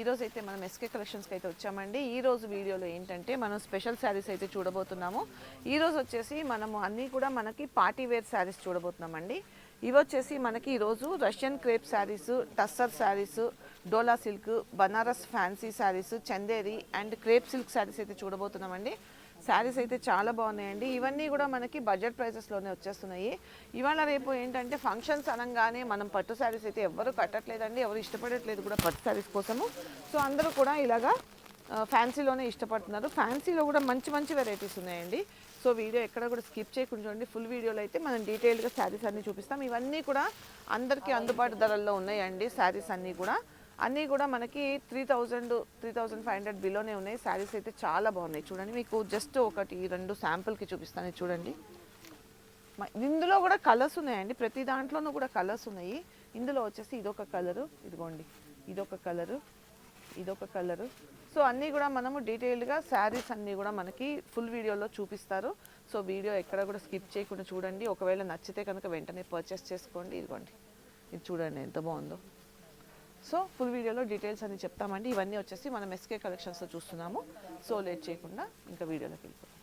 ఈరోజు అయితే మనం ఎస్కే కలెక్షన్స్కి అయితే వచ్చామండి. ఈ రోజు వీడియోలో ఏంటంటే మనం స్పెషల్ శారీస్ అయితే చూడబోతున్నాము. ఈరోజు వచ్చేసి మనము అన్నీ కూడా మనకి పార్టీ వేర్ శారీస్ చూడబోతున్నామండి. ఇవి వచ్చేసి మనకి ఈరోజు Russian crepe saris tussar saris dola silk Banaras fancy saris Chanderi and crepe silk saris అయితే చూడబోతున్నామండి. శారీస్ అయితే చాలా బాగున్నాయండి. ఇవన్నీ కూడా మనకి బడ్జెట్ ప్రైసెస్లోనే వచ్చేస్తున్నాయి. ఇవాళ రేపు ఏంటంటే ఫంక్షన్స్ అనగానే మనం పట్టు శారీస్ అయితే ఎవరు కట్టట్లేదండి. ఎవరు ఇష్టపడట్లేదు కూడా పట్టు శారీస్ కోసము. సో అందరూ కూడా ఇలాగా ఫ్యాన్సీలోనే ఇష్టపడుతున్నారు. ఫ్యాన్సీలో కూడా మంచి మంచి వెరైటీస్ ఉన్నాయండి. సో వీడియో ఎక్కడ కూడా స్కిప్ చేయకుండా చూడండి. ఫుల్ వీడియోలో అయితే మనం డీటెయిల్గా శారీస్ అన్నీ చూపిస్తాం. ఇవన్నీ కూడా అందరికీ అందుబాటు ధరల్లో ఉన్నాయండి శారీస్ అన్నీ కూడా. అన్నీ కూడా మనకి three thousand three thousand five hundred బిలోనే ఉన్నాయి. శారీస్ అయితే చాలా బాగున్నాయి. చూడండి మీకు జస్ట్ ఒకటి రెండు శాంపుల్కి చూపిస్తాను. చూడండి. మ- ఇందులో కూడా కలర్స్ ఉన్నాయండి. ప్రతి దాంట్లోనూ కూడా కలర్స్ ఉన్నాయి. ఇందులో వచ్చేసి ఇదొక కలరు ఇదిగోండి. ఇదొక కలరు ఇదొక కలరు సో అన్నీ కూడా మనము డీటెయిల్డ్గా శారీస్ అన్నీ కూడా మనకి ఫుల్ వీడియోలో చూపిస్తారు. సో వీడియో ఎక్కడ కూడా స్కిప్ చేయకుండా చూడండి. ఒకవేళ నచ్చితే కనుక వెంటనే పర్చేస్ చేసుకోండి. ఇదిగోండి. ఇది చూడండి ఎంత బాగుందో. సో ఫుల్ వీడియోలో డీటెయిల్స్ అన్ని చెప్తామండి. ఇవన్నీ వచ్చేసి మనం ఎస్కే కలెక్షన్స్లో చూస్తున్నాము. సో లేట్ చేయకుండా ఇంకా వీడియోలోకి వెళ్ళిపోతాం